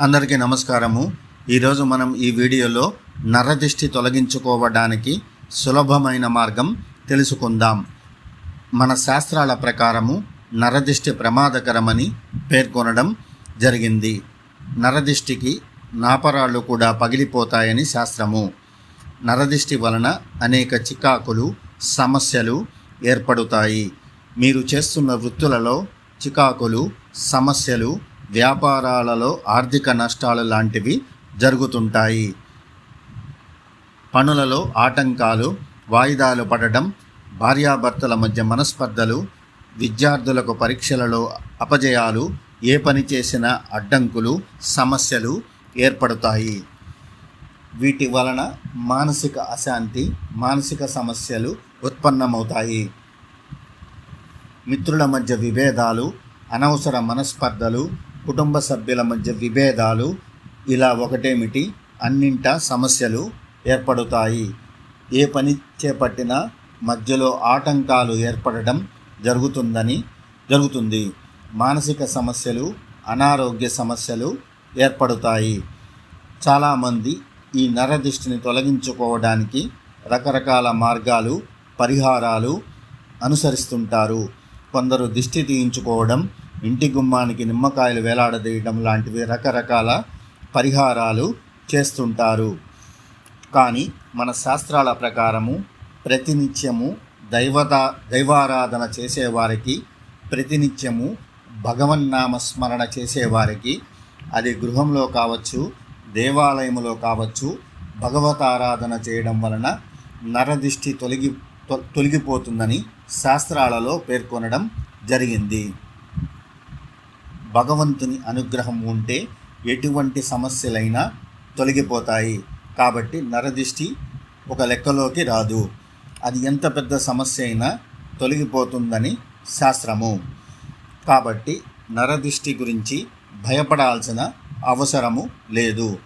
అందరికీ నమస్కారము. ఈరోజు మనం ఈ వీడియోలో నరదిష్టి తొలగించుకోవడానికి సులభమైన మార్గం తెలుసుకుందాం. మన శాస్త్రాల ప్రకారము నరదిష్టి ప్రమాదకరమని పేర్కొనడం జరిగింది. నరదిష్టికి నాపరాళ్ళు కూడా పగిలిపోతాయని శాస్త్రము. నరదిష్టి వలన అనేక చికాకులు సమస్యలు ఏర్పడుతాయి. మీరు చేస్తున్న వృత్తులలో చికాకులు సమస్యలు వ్యాపారాలలో ఆర్థిక నష్టాలు లాంటివి జరుగుతుంటాయి. పనులలో ఆటంకాలు వాయిదాలు పడడం భార్యాభర్తల మధ్య మనస్పర్ధలు విద్యార్థులకు పరీక్షలలో అపజయాలు ఏ పని చేసినా అడ్డంకులు సమస్యలు ఏర్పడతాయి. వీటి వలన మానసిక అశాంతి మానసిక సమస్యలు ఉత్పన్నమవుతాయి. మిత్రుల మధ్య విభేదాలు అనవసర మనస్పర్ధలు కుటుంబ సభ్యుల మధ్య విభేదాలు ఇలా ఒకటేమిటి? అన్నింటా సమస్యలు ఏర్పడుతాయి. ఏ పని చేపట్టినా మధ్యలో ఆటంకాలు ఏర్పడడం జరుగుతుందని జరుగుతుంది. మానసిక సమస్యలు అనారోగ్య సమస్యలు ఏర్పడుతాయి. చాలామంది ఈ నరదిష్టిని తొలగించుకోవడానికి రకరకాల మార్గాలు పరిహారాలు అనుసరిస్తుంటారు. కొందరు దిష్టి తీయించుకోవడం ఇంటి గుమ్మానికి నిమ్మకాయలు వేలాడదీయడం లాంటివి రకరకాల పరిహారాలు చేస్తుంటారు. కానీ మన శాస్త్రాల ప్రకారము ప్రతినిత్యము దైవత దైవారాధన చేసేవారికి ప్రతినిత్యము భగవన్నామ స్మరణ చేసేవారికి అది గృహంలో కావచ్చు దేవాలయంలో కావచ్చు భగవతారాధన చేయడం వలన నరదిష్టి తొలగి తొ- తొలగిపోతుందని శాస్త్రాలలో పేర్కొనడం జరిగింది. భగవంతుని అనుగ్రహం ఉంటే ఎటువంటి సమస్యలైనా తొలగిపోతాయి. కాబట్టి నరదిష్టి ఒక లెక్కలోకి రాదు. అది ఎంత పెద్ద సమస్య అయినా తొలగిపోతుందని శాస్త్రము. కాబట్టి నరదిష్టి గురించి భయపడాల్సిన అవసరము లేదు.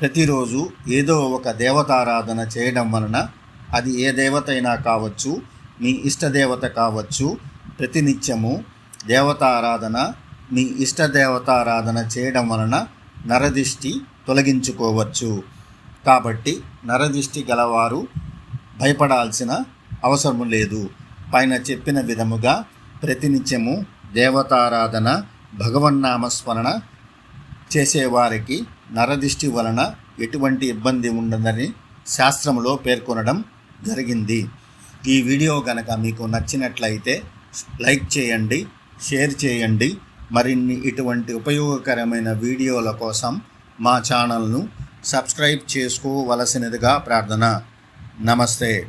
ప్రతిరోజు ఏదో ఒక దేవతారాధన చేయడం వలన అది ఏ దేవత అయినా కావచ్చు మీ ఇష్టదేవత కావచ్చు ప్రతినిత్యము దేవతారాధన మీ ఇష్ట దేవతారాధన చేయడం వలన నరదిష్టి తొలగించుకోవచ్చు. కాబట్టి నరదిష్టి గలవారు భయపడాల్సిన అవసరం లేదు. పైన చెప్పిన విధముగా ప్రతినిత్యము దేవతారాధన భగవన్నామస్మరణ చేసేవారికి నరదిష్టి వలన ఎటువంటి ఇబ్బంది ఉండదని శాస్త్రంలో పేర్కొనడం జరిగింది. ఈ వీడియో గనక మీకు నచ్చినట్లయితే లైక్ చేయండి. షేర్ చేయండి. మరిన్ని ఇటువంటి ఉపయోగకరమైన వీడియోల కోసం మా ఛానల్ను సబ్స్క్రైబ్ చేసుకోవలసినదిగా ప్రార్థన. నమస్తే.